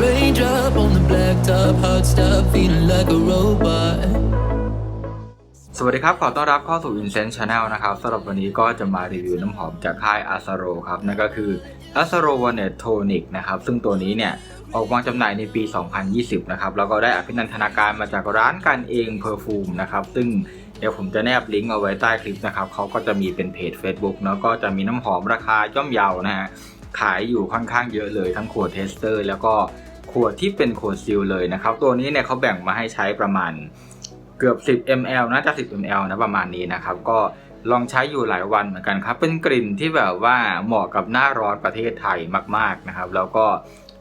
Raindrop on the blacktop, hot stuff, feeling like a robot. สวัสดีครับ ขอต้อนรับเข้าสู่ Incense Channel นะครับสำหรับวันนี้ก็จะมารีวิวน้ำหอมจากค่าย a s a r o ครับ นั่นก็คือ a s a r o v a n e Tonic นะครับ ซึ่งตัวนี้เนี่ย ออกวางจำหน่ายในปี 2020 นะครับ แล้วก็ได้อภินันทนาการมาจากร้านกันเองเพอร์ฟูมนะครับ ซึ่งเดี๋ยวผมจะแนบลิงก์เอาไว้ใต้คลิปนะครับเขาก็จะมีเป็นเพจ Facebook แล้วก็จะมีน้ำหอมราคาย่อมเยานะฮะ ขายอยู่ค่อนข้างเยอะเลยทั้งขวดเทสเตอร์ แล้วก็ขวดที่เป็นขวดซิลเลยนะครับ ตัวนี้เนี่ยเขาแบ่งมาให้ใช้ประมาณเกือบ 10 ml น่าจะ10 ml นะประมาณนี้นะครับ ก็ลองใช้อยู่หลายวันเหมือนกันครับ เป็นกลิ่นที่แบบว่าเหมาะกับหน้าร้อนประเทศไทยมาก ๆนะครับ แล้วก็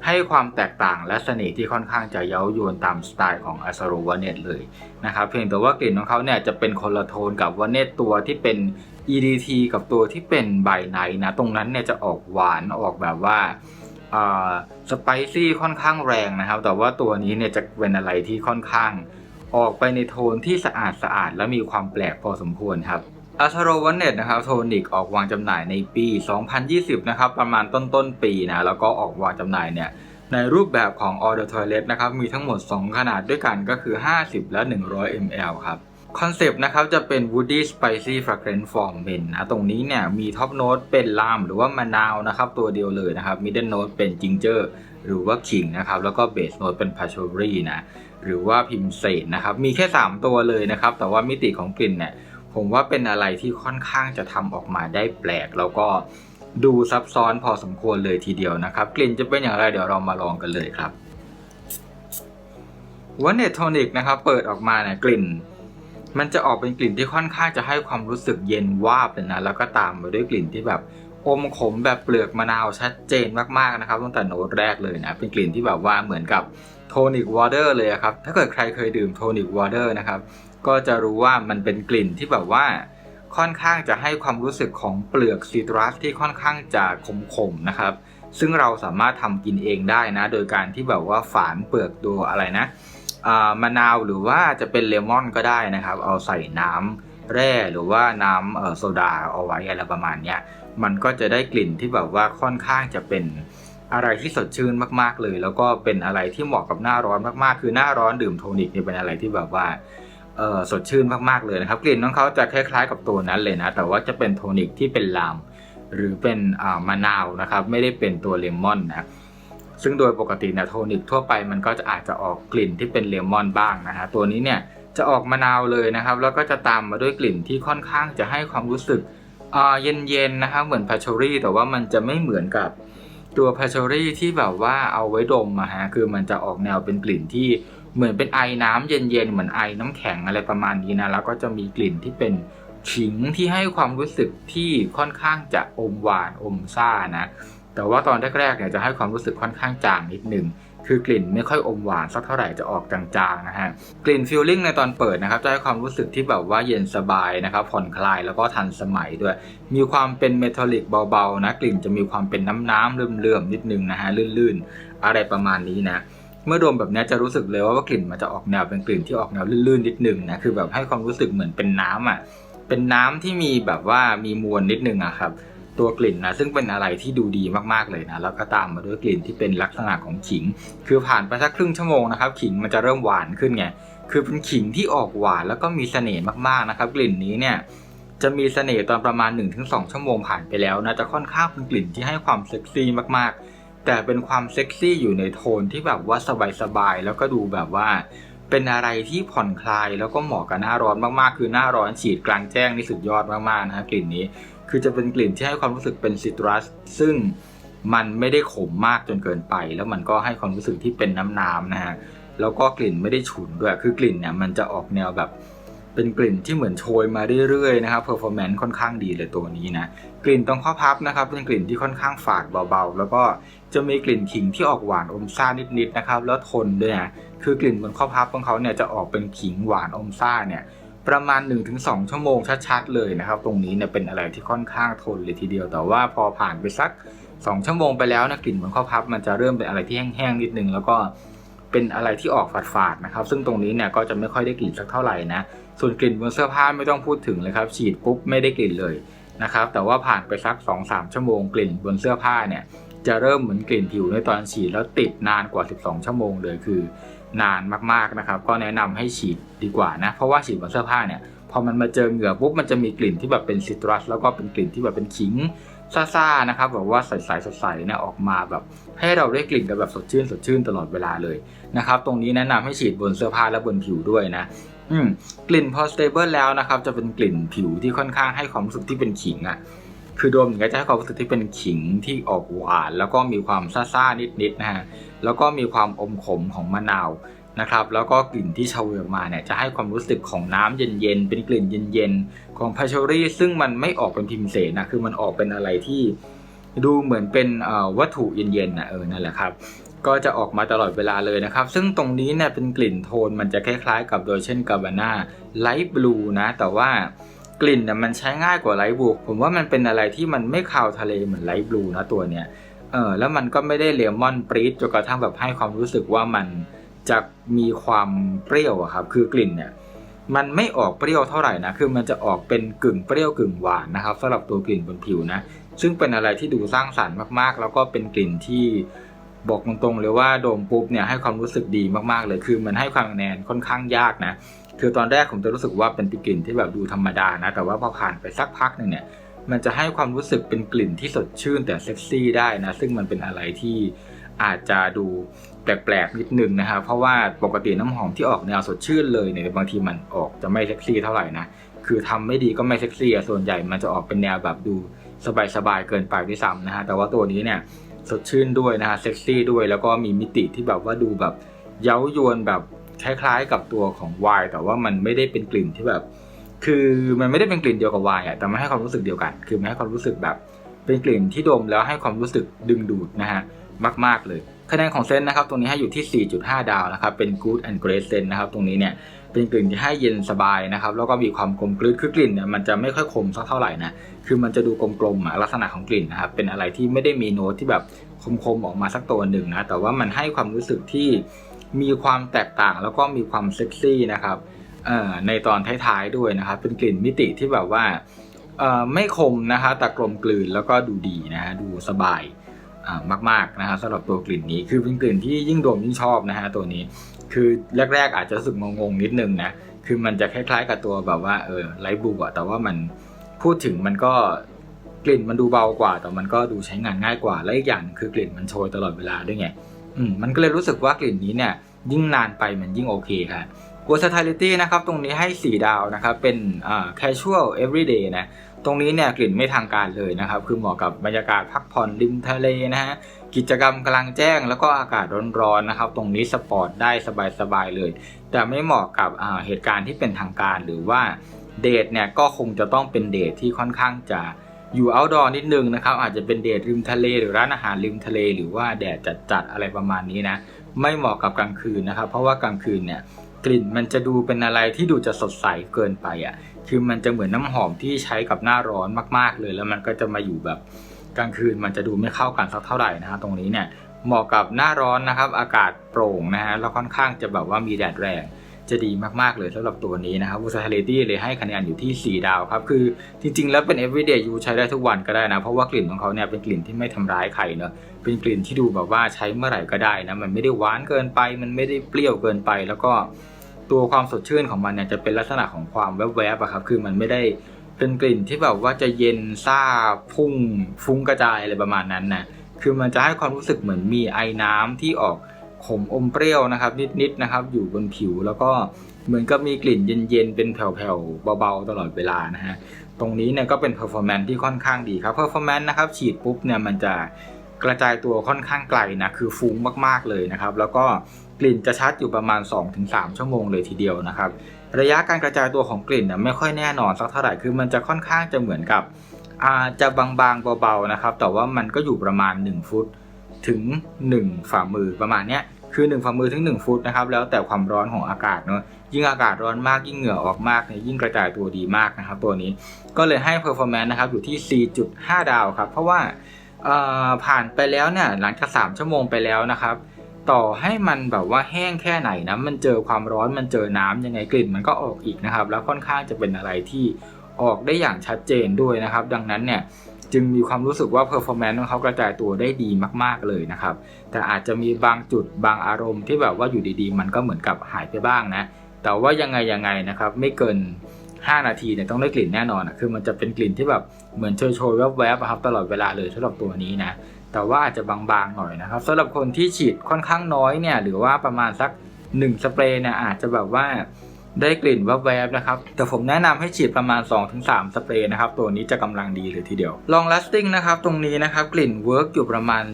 ให้ความแตกต่างและเสน่ห์ที่ค่อนข้างจะเย้ายวนตามสไตล์ของ a s a r o v a n e t เลยนะครับเพียงแต่ว่ากลิ่นของเขาเนี่ยจะเป็นคนละโทนกับ v a n e t ตัวที่เป็น EDT กับตัวที่เป็นใบไนนะตรงนั้นเนี่ยจะออกหวานออกแบบว่าสไปซี่ค่อนข้างแรงนะครับ แต่ว่าตัวนี้เนี่ยจะเป็นอะไรที่ค่อนข้าง ออกไปในโทนที่สะอาดสะอาดและมีความแปลกพอสมควรครับ อัชโรวันเน็ตนะครับโทนิกออกวางจำหน่ายในปี 2020 นะครับ ประมาณต้นต้นๆปีนะ แล้วก็ออกวางจำหน่ายเนี่ย ในรูปแบบของ All the Toilet นะครับ มีทั้งหมด 2 ขนาดด้วยกันก็คือ 50 และ 100 ml ครับคอนเซปต์นะครับจะเป็น Woody Spicy Fragrant Form Men นะตรงนี้เนี่ยมีท็อปโน้ตเป็นลามหรือว่ามะนาวนะครับตัวเดียวเลยนะครับ Middle Note เป็นจิงเจอร์หรือว่าขิงนะครับแล้วก็เบสโน้ตเป็น Patchouli นะหรือว่าพิมเซนนะครับมีแค่ 3 ตัวเลยนะครับแต่ว่ามิติของกลิ่นเนี่ย ผมว่าเป็นอะไรที่ค่อนข้างจะทำออกมาได้แปลก แล้วก็ดูซับซ้อนพอสมควรเลยทีเดียวนะครับ กลิ่นจะเป็นอย่างไรเดี๋ยวเรามาลองกันเลยครับวันเนตโทนิกนะครับเปิดออกมาเนี่ยกลิ่น มันจะออกเป็นกลิ่นที่ค่อนข้างจะให้ความรู้สึกเย็นวาบเลยนะแล้วก็ตามมาด้วยกลิ่นที่แบบอมขมแบบเปลือกมะนาวชัดเจนมากๆนะครับตั้งแต่โน้ตแรกเลยนะเป็นกลิ่นที่แบบว่าเหมือนกับโทนิกวอเตอร์เลยครับถ้าเกิดใครเคยดื่มโทนิกวอเตอร์นะครับ ก็จะรู้ว่ามันเป็นกลิ่นที่แบบว่า ค่อนข้างจะให้ความรู้สึกของเปลือกซีตรัสที่ค่อนข้างจะขมๆนะครับ ซึ่งเราสามารถทำกินเองได้นะ โดยการที่แบบว่าฝานเปลือกตัวอะไรนะมะนาวหรือว่าจะเป็นเลมอนก็ได้นะครับ เอาใส่น้ำแร่หรือว่าน้ำโซดาเอาไว้อะไรประมาณเนี้ยมันก็จะได้กลิ่นที่แบบว่าค่อนข้างจะเป็นอะไรที่สดชื่นมากๆเลย แล้วก็เป็นอะไรที่เหมาะกับหน้าร้อนมากๆ คือหน้าร้อนดื่มโทนิกเนี่ยเป็นอะไรที่แบบว่า เออสดชื่นมากๆเลยนะครับ กลิ่นของเขาจะคล้ายๆ กับตัวนั้นเลยนะ แต่ว่าจะเป็นโทนิกที่เป็นลาม หรือเป็นมะนาวนะครับ ไม่ได้เป็นตัวเลมอนนะซึ่งโดยปกติเนี่ยโทนิกทั่วไปมันก็จะอาจจะออกกลิ่นที่เป็นเลมอนบ้างนะฮะตัวนี้เนี่ยจะออกมะนาวเลยนะครับ แล้วก็จะตามมาด้วยกลิ่นที่ค่อนข้างจะให้ความรู้สึกเย็นๆนะครับเหมือนพาชอรี่แต่ว่ามันจะไม่เหมือนกับตัวพาชอรี่ที่แบบว่าเอาไว้ดมอะฮะคือมันจะออกแนวเป็นกลิ่นที่ เหมือนเป็นไอน้ำเย็นๆ เหมือนไอน้ำแข็งอะไรประมาณนี้นะ แล้วก็จะมีกลิ่นที่เป็นขิงที่ให้ความรู้สึกที่ค่อนข้างจะอมหวานอมซ่านะ แต่ว่าตอนแรกๆเนี่ยจะให้ความรู้สึกค่อนข้างจางนิดหนึ่งคือกลิ่นไม่ค่อยอมหวานสักเท่าไหร่จะออกจางๆนะฮะกลิ่นฟิลลิ่งในตอนเปิดนะครับจะให้ความรู้สึกที่แบบว่าเย็นสบายนะครับผ่อนคลายแล้วก็ทันสมัยด้วย มีความเป็นเมทัลลิกเบาๆนะกลิ่นจะมีความเป็นน้ำๆเลื่อมๆนิดนึงนะฮะลื่นๆ อะไรประมาณนี้นะ เมื่อดมแบบนี้จะรู้สึกเลยว่าวากลิ่นมันจะออกแนวเป็นกลิ่นที่ออกแนวลื่นๆนิดนึงนะคือแบบให้ความรู้สึกเหมือนเป็นน้ำอะเป็นน้ำที่มีแบบว่ามีมวลนิดนึงอะครับ ตัวกลิ่นนะซึ่งเป็นอะไรที่ดูดีมากๆเลยนะแล้วก็ตามมาด้วยกลิ่นที่เป็นลักษณะของขิง คือผ่านไปสักครึ่งชั่วโมงนะครับขิงมันจะเริ่มหวานขึ้นไงคือเป็นขิงที่ออกหวานแล้วก็มีเสน่ห์มากๆนะครับ กลิ่นนี้เนี่ยจะมีเสน่ห์ตอนประมาณ 1-2 ชั่วโมงผ่านไปแล้วนะจะค่อนข้างเป็นกลิ่นที่ให้ความเซ็กซี่มากๆ แต่เป็นความเซ็กซี่อยู่ในโทนที่แบบว่าสบายๆแล้วก็ดูแบบว่า เป็นอะไรที่ผ่อนคลายแล้วก็เหมาะกับหน้าร้อนมากๆ คือหน้าร้อนฉีดกลางแจ้งนี่สุดยอดมากๆนะฮะกลิ่นนี้ คือจะเป็นกลิ่นที่ให้ความรู้สึกเป็นซิตรัส ซึ่งมันไม่ได้ขมมากจนเกินไป แล้วมันก็ให้ความรู้สึกที่เป็นน้ำๆนะฮะแล้วก็กลิ่นไม่ได้ฉุนด้วย คือกลิ่นเนี่ยมันจะออกแนวแบบ เป็นกลิ่นที่เหมือนโชยมาเรื่อยๆนะครับเพอร์ฟอร์แมนซ์ค่อนข้างดีเลยตัวนี้นะกลิ่นตรงข้อพับนะครับเป็นกลิ่นที่ค่อนข้างฝาดเบาๆ แล้วก็จะมีกลิ่นขิงที่ออกหวานอมซ่านิดๆนะครับแล้วทนด้วยนะคือกลิ่นบนข้อพับของเขาเนี่ยจะออกเป็นขิงหวานอมซ่าเนี่ยประมาณ 1-2 ชั่วโมงชัดๆเลยนะครับ ตรงนี้เนี่ยเป็นอะไรที่ค่อนข้างทนเลยทีเดียว แต่ว่าพอผ่านไปสัก 2 ชั่วโมงไปแล้วนะกลิ่นบนข้อพับ มันจะเริ่มเป็นอะไรที่แห้งๆนิดนึงแล้วก็เป็นอะไรที่ออกฝาดๆนะครับ ซึ่งตรงนี้เนี่ยก็จะไม่ค่อยได้กลิ่นสักเท่าไหร่นะ ส่วนกลิ่นบนเสื้อผ้าไม่ต้องพูดถึงเลยครับ ฉีดปุ๊บไม่ได้กลิ่นเลยนะครับ แต่ว่าผ่านไปสัก 2-3 ชั่วโมงกลิ่นบนเสื้อผ้าเนี่ยจะเริ่มเหมือนกลิ่นผิวในตอนฉีดแล้วติดนานกว่า 12 ชั่วโมงเลยคือนานมากๆนะครับ ก็แนะนำให้ฉีดดีกว่านะเพราะว่าฉีดบนเสื้อผ้าเนี่ยพอมันมาเจอเหงื่อปุ๊บมันจะมีกลิ่นที่แบบเป็นซิตรัสแล้วก็เป็นกลิ่นที่แบบเป็นขิงซ่าๆนะครับแบบว่าใสๆสดๆเนี่ยออกมาแบบ ให้เราได้กลิ่นแบบสดชื่นสดชื่นตลอดเวลาเลยนะครับ ตรงนี้แนะนำให้ฉีดบนเสื้อผ้าและบนผิวด้วยนะ อืมกลิ่นพอสเตเบิลแล้วนะครับ จะเป็นกลิ่นผิวที่ค่อนข้างให้ความรู้สึกที่เป็นขิงอะ่ะ คือดมก็จะให้ความรู้สึกที่เป็นขิงที่ออกหวาน แล้วก็มีความซ่าๆนิดๆนะฮะแล้วก็มีความอมขมของมะนาวนะครับ แล้วก็กลิ่นที่เฉวยออกมาเนี่ยจะให้ความรู้สึกของน้ำเย็นๆ เป็นกลิ่นเย็นๆ ของพาชอรี่ซึ่งมันไม่ออกเป็นพิมเสนนะคือมันออกเป็นอะไรที่ดูเหมือนเป็นวัตถุเย็นๆนะเออนั่นแหละครับ ก็จะออกมาตลอดเวลาเลยนะครับ ซึ่งตรงนี้เนี่ยเป็นกลิ่นโทนมันจะคล้ายๆ กับโดยเช่นกาบาน่าไลท์บลูนะ แต่ว่ากลิ่นเนี่ยมันใช้ง่ายกว่าไลท์บลูผมว่ามันเป็นอะไรที่มันไม่คาวทะเลเหมือนไลท์บลูนะตัวเนี้ยเออแล้วมันก็ไม่ได้เลมอนปรีดจนกระทั่งแบบให้ความรู้สึกว่ามันจะมีความเปรี้ยวอะครับ คือกลิ่นเนี่ยมันไม่ออกเปรี้ยวเท่าไหร่นะ คือมันจะออกเป็นกึ่งเปรี้ยวกึ่งหวานนะครับสำหรับตัวกลิ่นบนผิวนะ ซึ่งเป็นอะไรที่ดูสร้างสรรค์มากๆ แล้วก็เป็นกลิ่นที่ บอกตรงๆเลยว่าโดมปุ๊บเนี่ยให้ความรู้สึกดีมากๆเลยคือมันให้ความคะแนนค่อนข้างยากนะคือตอนแรกผมจะรู้สึกว่าเป็นกลิ่นที่แบบดูธรรมดานะแต่ว่าพอผ่านไปสักพักหนึ่งเนี่ยมันจะให้ความรู้สึกเป็นกลิ่นที่สดชื่นแต่เซ็กซี่ได้นะซึ่งมันเป็นอะไรที่อาจจะดูแปลกๆนิดนึงนะครับเพราะว่าปกติน้ำหอมที่ออกแนวสดชื่นเลยเนี่ยบางทีมันออกจะไม่เซ็กซี่เท่าไหร่นะคือทำไม่ดีก็ไม่เซ็กซี่ส่วนใหญ่มันจะออกเป็นแนวแบบดูสบายๆเกินไปด้วยซ้ำนะฮะแต่ว่าตัวนี้เนี่ย สดชื่นด้วยนะฮะเซ็กซี่ด้วยแล้วก็มีมิติที่แบบว่าดูแบบเย้ายวนแบบคล้ายๆกับตัวของไวน์แต่ว่ามันไม่ได้เป็นกลิ่นที่แบบ คือมันไม่ได้เป็นกลิ่นเดียวกับไวน์อะแต่มันให้ความรู้สึกเดียวกัน คือมันให้ความรู้สึกแบบ เป็นกลิ่นที่ดมแล้วให้ความรู้สึกดึงดูดนะฮะมาก ๆ เลยคะแนนของเซนนะครับตรงนี้ให้อยู่ที่ 4.5 ดาวนะครับเป็น good and great scent นะครับตรงนี้เนี่ยเป็นกลิ่นที่ให้เย็นสบายนะครับแล้วก็มีความกลมกลืนคือกลิ่นเนี่ยมันจะไม่ค่อยคมสักเท่าไหร่นะคือมันจะดูกลมๆอะลักษณะของกลิ่นนะครับเป็นอะไรที่ไม่ได้มีโน้ตที่แบบคมๆออกมาสักตัวหนึ่งนะแต่ว่ามันให้ความรู้สึกที่มีความแตกต่างแล้วก็มีความเซ็กซี่นะครับในตอนท้ายๆด้วยนะครับเป็นกลิ่นมิติที่แบบว่า ไม่คมนะคะ แต่กลมกลืนแล้วก็ดูดีนะฮะดูสบายมากๆนะฮะสำหรับตัวกลิ่นนี้คือเป็นกลิ่นที่ยิ่งดมยิ่งชอบนะฮะตัวนี้คือแรก ๆ อาจจะรู้สึกงงๆนิดนึงนะคือมันจะคล้ายๆกับตัวแบบว่าเออไลท์บลูอะแต่ว่ามันพูดถึงมันก็กลิ่นมันดูเบากว่า แต่มันก็ดูใช้งานง่ายกว่า และอีกอย่างคือกลิ่นมันโชยตลอดเวลาด้วยไงอืมมันก็เลยรู้สึกว่ากลิ่นนี้เนี่ยยิ่งนานไปมันยิ่งโอเคค่ะ versatility นะครับ ตรงนี้ให้ 4 ดาวนะครับ เป็นอ่า casual everyday นะ ตรงนี้เนี่ยกลิ่นไม่ทางการเลยนะครับ คือเหมาะกับบรรยากาศพักผ่อนริมทะเลนะฮะกิจกรรมกลางแจ้งแล้วก็อากาศร้อนๆนะครับ ตรงนี้สปอร์ตได้สบายๆเลย แต่ไม่เหมาะกับอ่าเหตุการณ์ที่เป็นทางการหรือว่าเดทเนี่ยก็คงจะต้องเป็นเดทที่ค่อนข้างจะอยู่ outdoor นิดนึงนะครับ อาจจะเป็นเดทริมทะเล หรือร้านอาหารริมทะเล หรือว่าแดดจัดๆอะไรประมาณนี้นะ ไม่เหมาะกับกลางคืนนะครับ เพราะว่ากลางคืนเนี่ยกลิ่นมันจะดูเป็นอะไรที่ดูจะสดใสเกินไปอะ คือมันจะเหมือนน้ำหอมที่ใช้กับหน้าร้อนมาก ๆ เลย แล้วมันก็จะมาอยู่แบบกลางคืนมันจะดูไม่เข้ากันสักเท่าไหร่นะฮะตรงนี้เนี่ยเหมาะกับหน้าร้อนนะครับ อากาศโปร่งนะฮะแล้วค่อนข้างจะแบบว่ามีแดดแรงจะดีมากๆเลยสำหรับตัวนี้นะครับ versatility เลยให้คะแนนอยู่ที่ 4 ดาวครับ คือจริงๆ แล้วเป็น everyday use ใช้ได้ทุกวันก็ได้นะ เพราะว่ากลิ่นของเขาเนี่ยเป็นกลิ่นที่ไม่ทำร้ายใครเนอะเป็นกลิ่นที่ดูแบบว่าใช้เมื่อไหร่ก็ได้นะ มันไม่ได้หวานเกินไป มันไม่ได้เปรี้ยวเกินไป แล้วก็ ตัวความสดชื่นของมันเนี่ยจะเป็นลักษณะของความแวบๆอะครับคือมันไม่ได้เป็นกลิ่นที่แบบว่าจะเย็นซ่าพุ่งฟุ้งกระจายอะไรประมาณนั้นนะคือมันจะให้ความรู้สึกเหมือนมีไอ้น้ำที่ออกขมอมเปรี้ยวนะครับนิดๆนะครับ อยู่บนผิวแล้วก็เหมือนกับมีกลิ่นเย็นๆเป็นแผ่วๆเบาๆตลอดเวลานะฮะตรงนี้เนี่ยก็เป็นเพอร์ฟอร์แมนที่ค่อนข้างดีครับเพอร์ฟอร์แมนนะครับฉีดปุ๊บเนี่ยมันจะกระจายตัวค่อนข้างไกลนะคือฟุ้งมากๆเลยนะครับ แล้วก็ กลิ่นจะชัดอยู่ประมาณ 2-3 ชั่วโมงเลยทีเดียวนะครับ ระยะการกระจายตัวของกลิ่นเนี่ยไม่ค่อยแน่นอนสักเท่าไหร่คือมันจะค่อนข้างจะเหมือนกับอาจจะบางๆเบาๆนะครับ แต่ว่ามันก็อยู่ประมาณ 1 ฟุตถึง 1 ฝ่ามือประมาณเนี้ยคือ 1 ฝ่ามือถึง 1 ฟุตนะครับแล้วแต่ความร้อนของอากาศเนอะยิ่งอากาศร้อนมากยิ่งเหงื่อออกมากเนี่ยยิ่งกระจายตัวดีมากนะครับ ตัวนี้ก็เลยให้ performance นะครับอยู่ที่ 4.5 ดาวครับ เพราะว่าผ่านไปแล้วเนี่ยหลังจาก 3 ชั่วโมงไปแล้วนะครับ ต่อให้มันแบบว่าแห้งแค่ไหนนะมันเจอความร้อนมันเจอน้ำยังไงกลิ่นมันก็ออกอีกนะครับ แล้วค่อนข้างจะเป็นอะไรที่ออกได้อย่างชัดเจนด้วยนะครับ ดังนั้นเนี่ยจึงมีความรู้สึกว่าเพอร์ฟอร์แมนซ์ของเขากระจายตัวได้ดีมาก ๆ เลยนะครับ แต่อาจจะมีบางจุดบางอารมณ์ที่แบบว่าอยู่ดีๆ มันก็เหมือนกับหายไปบ้างนะ แต่ว่ายังไงยังไงนะครับ ไม่เกิน 5 นาทีเนี่ยต้องได้กลิ่นแน่นอนอะคือมันจะเป็นกลิ่นที่แบบเหมือนโชยๆแวบๆครับตลอดเวลาเลยสำหรับตัวนี้นะ แต่ว่าอาจจะบางๆหน่อยนะครับสำหรับคนที่ฉีดค่อนข้างน้อยเนี่ยหรือว่าประมาณสัก 1 สเปรย์เนี่ยอาจจะแบบว่าได้กลิ่นแวบๆนะครับ แต่ผมแนะนำให้ฉีดประมาณ 2-3 สเปรย์นะครับ ตัวนี้จะกำลังดีเลยทีเดียว Long lasting นะครับ ตรงนี้นะครับ กลิ่นเวิร์กอยู่ประมาณ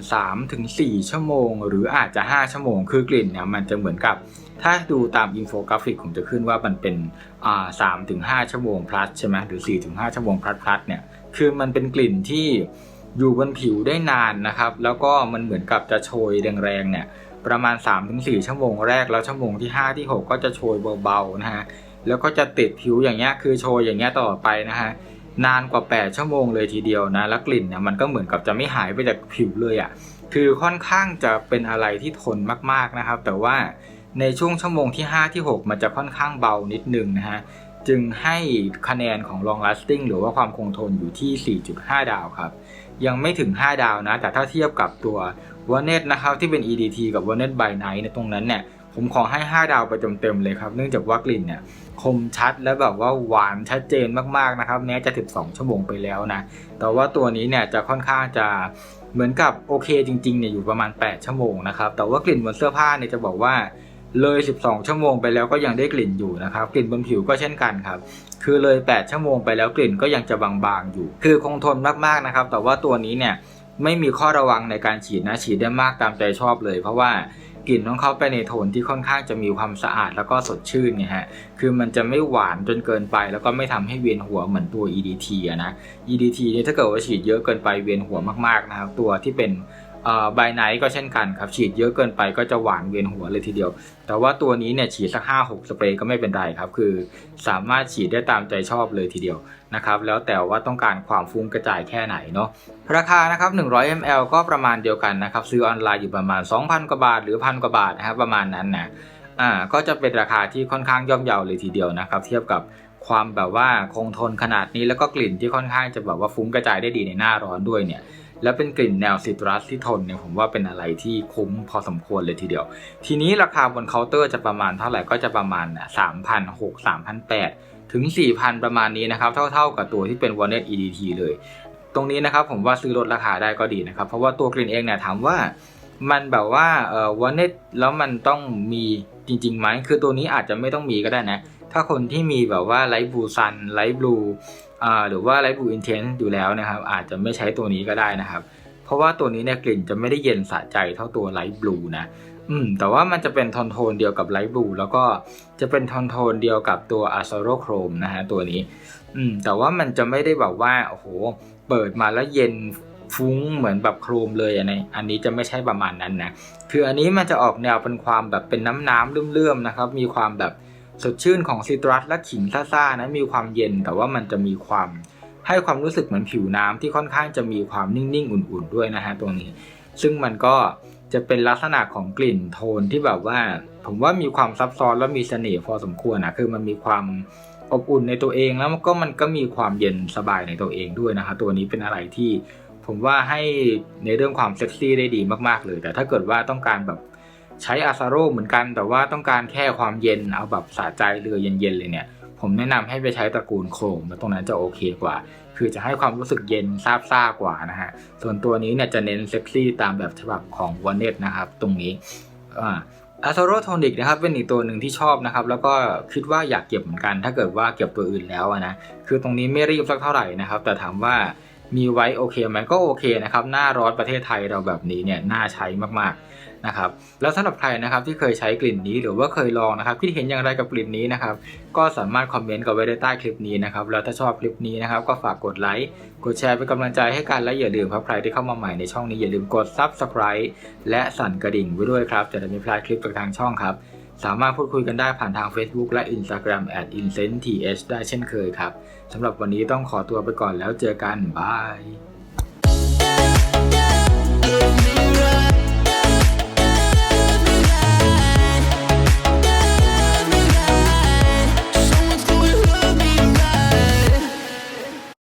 3-4 ชั่วโมง หรืออาจจะ 5 ชั่วโมง คือกลิ่นเนี่ยมันจะเหมือนกับ ถ้าดูตามอินโฟกราฟิกผมจะขึ้นว่ามันเป็นอ่าสามถึงห้าชั่วโมง plus ใช่ไหมหรือ4ี่ถึงห้าชั่วโมง plus plus เนี่ย คือมันเป็นกลิ่นที่ อยู่บนผิวได้นานนะครับ แล้วก็มันเหมือนกับจะโชยแรงๆเนี่ยประมาณ 3-4 ชั่วโมงแรกแล้วชั่วโมงที่ 5 ที่ 6 ก็จะโชยเบาๆนะฮะแล้วก็จะติดผิวอย่างเงี้ยคือโชยอย่างเงี้ยตลอดไปนะฮะนานกว่า 8 ชั่วโมงเลยทีเดียวนะแล้วกลิ่นเนี่ยมันก็เหมือนกับจะไม่หายไปจากผิวเลยอะ่ะคือค่อนข้างจะเป็นอะไรที่ทนมากๆนะครับ แต่ว่าในช่วงชั่วโมงที่ 5 ที่ 6 มันจะค่อนข้างเบานิดนึงนะฮะ จึงให้คะแนนของ long lasting หรือว่าความคงทนอยู่ที่ 4.5 ดาวครับ ยังไม่ถึง 5 ดาวนะ แต่ถ้าเทียบกับตัววอเน็ตนะครับที่เป็น EDT กับวอเน็ต by night ในตรงนั้นเนี่ย ผมขอให้ 5 ดาวไปเต็มๆเลยครับ เนื่องจากว่ากลิ่นเนี่ยคมชัดและแบบว่าหวานชัดเจนมากๆนะครับ แม้จะ 12 ชั่วโมงไปแล้วนะ แต่ว่าตัวนี้เนี่ยจะค่อนข้างจะเหมือนกับโอเคจริงๆเนี่ยอยู่ประมาณ 8 ชั่วโมงนะครับ แต่ว่ากลิ่นบนเสื้อผ้าเนี่ยจะบอกว่า เลย 12 ชั่วโมงไปแล้วก็ยังได้กลิ่นอยู่นะครับ กลิ่นบนผิวก็เช่นกันครับ คือเลย 8 ชั่วโมงไปแล้วกลิ่นก็ยังจะบางๆอยู่ คือคงทนมากๆนะครับ แต่ว่าตัวนี้เนี่ยไม่มีข้อระวังในการฉีดนะฉีดได้มากตามใจชอบเลย เพราะว่ากลิ่นของเขาไปในโทนที่ค่อนข้างจะมีความสะอาดแล้วก็สดชื่นไงฮะ คือมันจะไม่หวานจนเกินไป แล้วก็ไม่ทำให้เวียนหัวเหมือนตัว EDT อะนะ EDT เนี่ยถ้าเกิดว่าฉีดเยอะเกินไปเวียนหัวมากๆนะครับ ตัวที่เป็น ใบไนท์ก็เช่นกันครับฉีดเยอะเกินไปก็จะหวานเวียนหัวเลยทีเดียว แต่ว่าตัวนี้เนี่ยฉีดสัก 5 6 สเปรย์ก็ไม่เป็นไรครับ คือสามารถฉีดได้ตามใจชอบเลยทีเดียวนะครับแล้วแต่ว่าต้องการความฟุ้งกระจายแค่ไหนเนาะราคานะครับ 100 ml ก็ประมาณเดียวกันนะครับ ซื้อออนไลน์อยู่ประมาณ 2,000 กว่าบาท หรือพันกว่าบาทนะครับประมาณนั้นนะอ่าก็จะเป็นราคาที่ค่อนข้างย่อมเยาเลยทีเดียวนะครับ เทียบกับความแบบว่าคงทนขนาดนี้แล้วก็กลิ่นที่ค่อนข้างจะแบบว่าฟุ้งกระจายได้ดีในหน้าร้อนด้วยเนี่ย แล้วเป็นกลิ่นแนวซิตรัสที่ทนเนี่ยผมว่าเป็นอะไรที่คุ้มพอสมควรเลยทีเดียว ทีนี้ราคาบนเคาน์เตอร์จะประมาณเท่าไหร่ก็จะประมาณสามพันหกสามพันแปดถึง 4,000 ประมาณนี้นะครับ เท่าๆกับตัวที่เป็น Wallet EDT เลย ตรงนี้นะครับผมว่าซื้อลดราคาได้ก็ดีนะครับ เพราะว่าตัวกลิ่นเองเนี่ยถามว่ามันแบบว่าเอ่อ Wallet แล้วมันต้องมีจริงๆไหมคือตัวนี้อาจจะไม่ต้องมีก็ได้นะ ถ้าคนที่มีแบบว่าไลท์บลูซันไลท์บลู หรือว่าไลท์บลูอินเทนอยู่แล้วนะครับ อาจจะไม่ใช้ตัวนี้ก็ได้นะครับ เพราะว่าตัวนี้เนี่ยกลิ่นจะไม่ได้เย็นสะใจเท่าตัวไลท์บลูนะอืมแต่ว่ามันจะเป็นโทนโทนเดียวกับไลท์บลูแล้วก็จะเป็นโทนโทนเดียวกับตัวอะซ r o โครมนะฮะตัวนี้อืมแต่ว่ามันจะไม่ได้แบบว่าโอ้โหเปิดมาแล้วเย็นฟุ้งเหมือนแบบโครมเลยอันนี้อันนี้จะไม่ใช่ประมาณนั้นนะคืออันนี้มันจะออกแนวเป็นความแบบเป็นน้ำน้ำเลื่อมๆนะครับ มีความแบบ สดชื่นของซิตรัสและขิงซ่าๆนะมีความเย็น แต่ว่ามันจะมีความให้ความรู้สึกเหมือนผิวน้ำที่ค่อนข้างจะมีความนิ่งๆ อุ่นๆด้วยนะฮะตรงนี้ ซึ่งมันก็จะเป็นลักษณะของกลิ่นโทนที่แบบว่า ผมว่ามีความซับซ้อนและมีเสน่ห์พอสมควรนะคือมันมีความอบอุ่นในตัวเองแล้วก็มันก็มีความเย็นสบายในตัวเองด้วยนะครับตัวนี้เป็นอะไรที่ผมว่าให้ในเรื่องความเซ็กซี่ได้ดีมากๆเลย แต่ถ้าเกิดว่าต้องการแบบ ใช้อาซาโร่เหมือนกันแต่ว่าต้องการแค่ความเย็นเอาแบบสะใจเรือเย็นๆเลยเนี่ย ผมแนะนำให้ไปใช้ตระกูลโครมแล้วตรงนั้นจะโอเคกว่า คือจะให้ความรู้สึกเย็นซาบซ่ากว่านะฮะ ส่วนตัวนี้เนี่ยจะเน้นเซ็กซี่ตามแบบฉบับของว a นเนตนะครับตรงนี้อ่าอัลโทโรโทนิกนะครับเป็นอีกตัวหนึ่งที่ชอบนะครับ แล้วก็คิดว่าอยากเก็บเหมือนกัน ถ้าเกิดว่าเก็บตัวอื่นแล้วนะคือตรงนี้ไม่รีบสักเท่าไหร่นะครับ แต่ถามว่ามีไว้โอเคไหมก็โอเคนะครับ หน้าร้อนประเทศไทยเราแบบนี้เนี่ยน่าใช้มากๆ นะครับแล้วสำหรับใครนะครับที่เคยใช้กลิ่นนี้หรือว่าเคยลองนะครับคิดเห็นอย่างไรกับกลิ่นนี้นะครับก็สามารถคอมเมนต์กันไว้ได้ใต้คลิปนี้นะครับแล้วถ้าชอบคลิปนี้นะครับก็ฝากกดไลค์กดแชร์เป็นกำลังใจให้กันและอย่าลืมครับใครที่เข้ามาใหม่ในช่องนี้อย่าลืมกด Subscribe และสั่นกระดิ่งไว้ด้วยครับจะได้ไม่พลาดคลิปจากทางช่องครับสามารถพูดคุยกันได้ผ่านทาง Facebook และ Instagram @incentth ได้เช่นเคยครับสำหรับวันนี้ต้องขอตัวไปก่อนแล้วเจอกันบาย